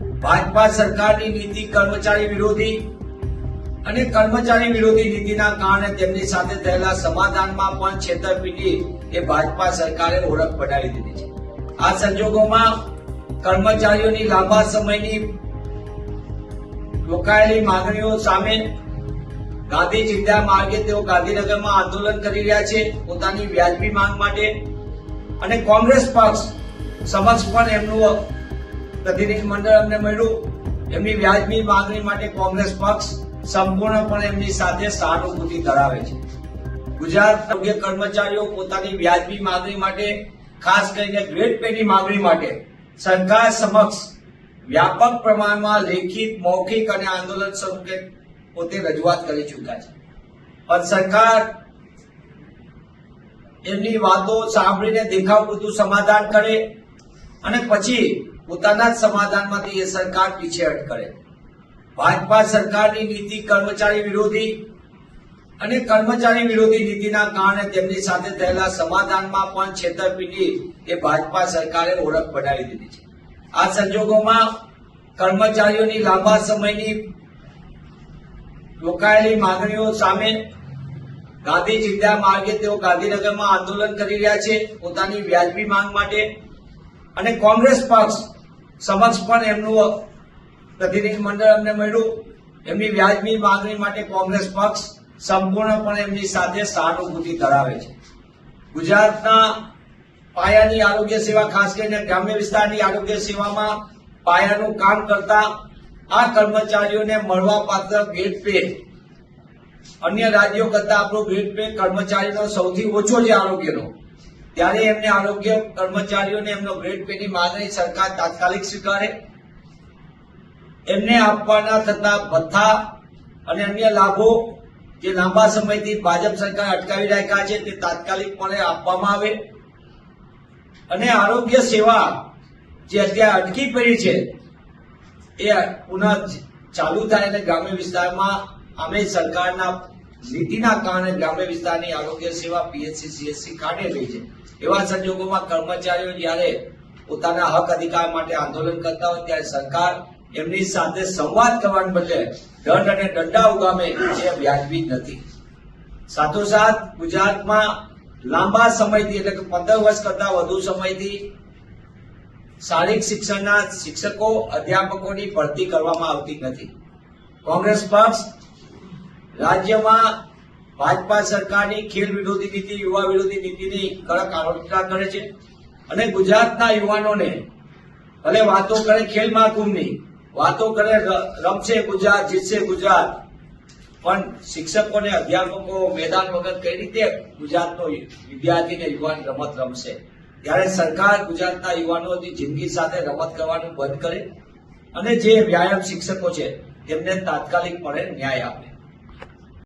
ભાજપા સરકારની નીતિ કર્મચારી વિરોધી અને કર્મચારી વિરોધી નીતિના કારણે તેમની સાથે થયેલા સમાધાનમાં પણ છેતરપિંડી એ ભાજપા સરકારે ઓળખ બનાવી દીધી છે. આ સંજોગોમાં કર્મચારીઓની લાંબા સમયની રોકાયેલી માંગણીઓ સામે ગાંધી ચિંતા માર્ગે તેઓ ગાંધીનગરમાં આંદોલન કરી રહ્યા છે, પોતાની વ્યાજબી માંગ માટે. અને કોંગ્રેસ પક્ષ સમક્ષ પણ એમનું પ્રતિનિધિ મંડળ અમને મળ્યું. એમની વ્યાજબી માંગણી માટે કોંગ્રેસ પક્ષ સંપૂર્ણપણે એમની સાથે સહાનુભૂતિ ધરાવે છે. ગુજરાત આરોગ્ય કર્મચારીઓ પોતાની વ્યાજબી માંગણી માટે, ખાસ કરીને ગ્રેડ પેની માંગણી માટે, સરકાર સમક્ષ વ્યાપક પ્રમાણમાં લેખિત, મૌખિક અને આંદોલન સ્વરૂપે પોતે રજૂઆત કરી ચૂક્યા છે. પણ સરકાર એમની વાતો સાંભળીને દેખાવ પૂરતું સમાધાન કરે અને પછી પોતાના જ સમાધાનમાંથી એ સરકાર પીછેહટ કરે. ભાજપા સરકારની નીતિ કર્મચારી વિરોધી અને કર્મચારી વિરોધી નીતિના કારણે તેમની સાથે થયેલા સમાધાનમાં પણ છેતરપિંડી એ ભાજપા સરકારે ઓળખ બનાવી દીધી છે. આ સંજોગોમાં કર્મચારીઓની લાંબા સમયની રોકાયેલી માંગણીઓ સામે ગાંધી ચિંતા માર્ગે તેઓ ગાંધીનગરમાં આંદોલન કરી રહ્યા છે. પોતાની વ્યાજબી માંગ માટે અને કોંગ્રેસ પક્ષ, સમક્ષ પણ એમનું પ્રતિનિધિ મંડળ અમને મળ્યું. એમની વ્યાજબી માંગણી માટે કોંગ્રેસ પક્ષ સંપૂર્ણપણે એમની સાથે સહાનુભૂતિ ધરાવે છે. ગુજરાતના પાયાની આરોગ્ય સેવા, ખાસ કરીને ગ્રામ્ય વિસ્તારની આરોગ્ય સેવામાં પાયાનું કામ કરતા આ કર્મચારીઓને મળવાપાત્ર ગ્રેડ પે. અન્ય રાજ્યો કરતા આપણો ગ્રેડ પે કર્મચારીનો સૌથી ઓછો છે આરોગ્યનો. ત્યારે એમને આરોગ્ય કર્મચારીઓને એમનો ગ્રેડ પે ની માંગણી સરકાર તાત્કાલિક સ્વીકારે. એમને આપવાના થતા ભથ્થા અને અન્ય લાભો જે લાંબા સમયથી ભાજપ સરકાર અટકાવી રાખ્યા છે તે તાત્કાલિકપણે આપવામાં આવે. અને આરોગ્ય સેવા જે અત્યારે અટકી પડી છે એ પુનઃ ચાલુ થાય અને ગ્રામ્ય વિસ્તારમાં અમે સરકારના નીતિના કારણે ગ્રામ્ય વિસ્તારની આરોગ્ય સેવા પીએચસી, સીએચસી કાઢે રહી છે. એવા સંજોગોમાં કર્મચારીઓ જ્યારે પોતાના હક અધિકાર માટે આંદોલન કરતા હોય ત્યારે સરકાર એમની સાથે સંવાદ કરવાને બદલે દંડ અને દંડા ઉગામે જે વ્યાજબી નથી. સાથોસાથ ગુજરાતમાં લાંબા સમયથી એટલે કે પંદર વર્ષ કરતા વધુ સમયથી શારીરિક શિક્ષણના શિક્ષકો, અધ્યાપકોની ભરતી કરવામાં આવતી નથી. કોંગ્રેસ પક્ષ રાજ્યમાં ભાજપા સરકારની ખેલ વિરોધી નીતિ, યુવા વિરોધી નીતિની કડક આલોચના કરે છે અને ગુજરાતના યુવાનોને ભલે વાતો કરે ખેલ મહાકુંભની, વાતો કરે રમશે ગુજરાત, જીતશે ગુજરાત, પણ શિક્ષકોને, અધ્યાપકો મેદાન વગર કઈ રીતે ગુજરાતનો વિદ્યાર્થીને યુવાન રમત રમશે? ત્યારે સરકાર ગુજરાતના યુવાનોની જિંદગી સાથે રમત કરવાનું બંધ કરે અને જે વ્યાયામ શિક્ષકો છે તેમને તાત્કાલિકપણે ન્યાય આપે.